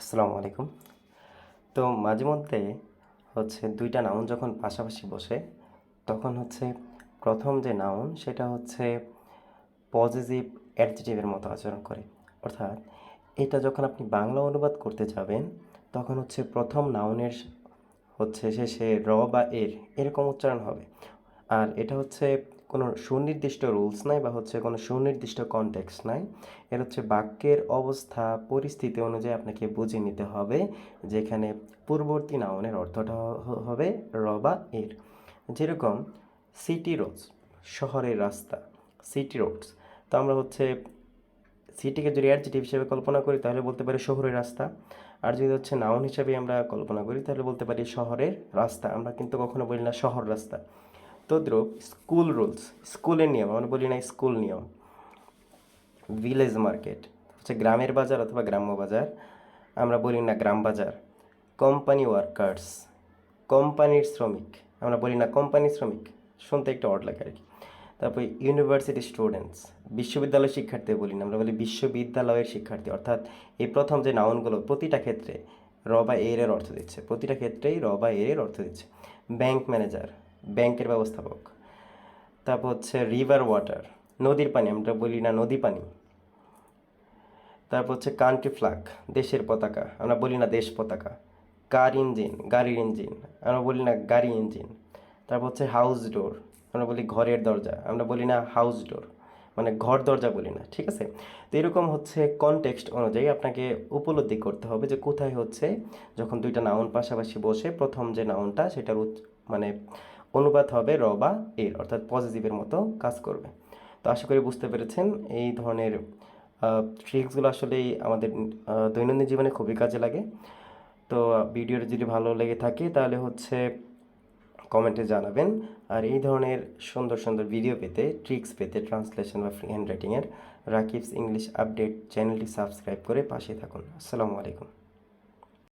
আসসালামু আলাইকুম। তো মাঝে মধ্যে হচ্ছে দুইটা নাউন যখন পাশাপাশি বসে, তখন হচ্ছে প্রথম যে নাউন সেটা হচ্ছে পজিটিভ অ্যাডজেটিভের মতো আচরণ করে। অর্থাৎ এটা যখন আপনি বাংলা অনুবাদ করতে যাবেন, তখন হচ্ছে প্রথম নাউনের হচ্ছে শেষে র বা এর এরকম উচ্চারণ হবে। আর এটা হচ্ছে কোনো সুনির্দিষ্ট রুলস নাই বা হচ্ছে কোনো সুনির্দিষ্ট কনটেক্সট নাই। এর হচ্ছে বাক্যের অবস্থা, পরিস্থিতি অনুযায়ী আপনাকে বুঝে নিতে হবে যেখানে পূর্ববর্তী নাউনের অর্থটা হবে র বা এর। যেরকম সিটি রোডস শহরের রাস্তা সিটি রোডস তো আমরা হচ্ছে সিটিকে যদি অ্যাডজেটিভ হিসেবে কল্পনা করি তাহলে বলতে পারি শহরের রাস্তা। আর যদি হচ্ছে নাউন হিসেবে আমরা কল্পনা করি তাহলে বলতে পারি শহরের রাস্তা। আমরা কিন্তু কখনো বলি না শহর রাস্তা। তদ্রূপ স্কুল রুলস, স্কুলের নিয়ম, আমরা বলি না স্কুল নিয়ম। ভিলেজ মার্কেট, হচ্ছে গ্রামের বাজার অথবা গ্রাম্য বাজার, আমরা বলি না গ্রাম বাজার। কোম্পানি ওয়ার্কার্স, কোম্পানির শ্রমিক, আমরা বলি না কোম্পানি শ্রমিক। শুনতে একটু অড লাগে আর কি তারপর ইউনিভার্সিটি স্টুডেন্টস বিশ্ববিদ্যালয় শিক্ষার্থী বলি না, আমরা বলি বিশ্ববিদ্যালয়ের শিক্ষার্থী। অর্থাৎ এই প্রথম যে নাউনগুলো প্রতিটা ক্ষেত্রে র বা এর অর্থ দিচ্ছে। প্রতিটা ক্ষেত্রেই র বা এর অর্থ দিচ্ছে। ব্যাংক ম্যানেজার ব্যাংকের ব্যবস্থাপক। তারপর হচ্ছে রিভার ওয়াটার নদীর পানি, আমরা বলি না নদী পানি। তারপর হচ্ছে কান্ট্রি ফ্ল্যাগ দেশের পতাকা, আমরা বলি না দেশ পতাকা। কার ইঞ্জিন গাড়ির ইঞ্জিন আমরা বলি না গাড়ি ইঞ্জিন তারপর হচ্ছে হাউস ডোর আমরা বলি ঘরের দরজা, আমরা বলি না হাউস ডোর মানে ঘর দরজা বলি না, ঠিক আছে? তো এরকম হচ্ছে কনটেক্সট অনুযায়ী আপনাকে উপলব্ধি করতে হবে যে কোথায় হচ্ছে, যখন দুইটা নাউন পাশাপাশি বসে, প্রথম যে নাউনটা সেটার মানে অনুবাদ হবে র বা এর অর্থাৎ পজিটিভের মতো কাজ করবে। তো আশা করি বুঝতে পেরেছেন এই ধরনের ট্রিক্সগুলো আসলেই আমাদের দৈনন্দিন জীবনে খুবই কাজে লাগে। তো ভিডিওটা যদি ভালো লেগে থাকে তাহলে হচ্ছে কমেন্টে জানাবেন। আর এই ধরনের সুন্দর সুন্দর ভিডিও পেতে ট্রিক্স পেতে ট্রান্সলেশন বা ফ্রি হ্যান্ড রাইটিংয়ের রাকিবস ইংলিশ আপডেট চ্যানেলটি সাবস্ক্রাইব করে পাশে থাকুন। আসসালামু আলাইকুম।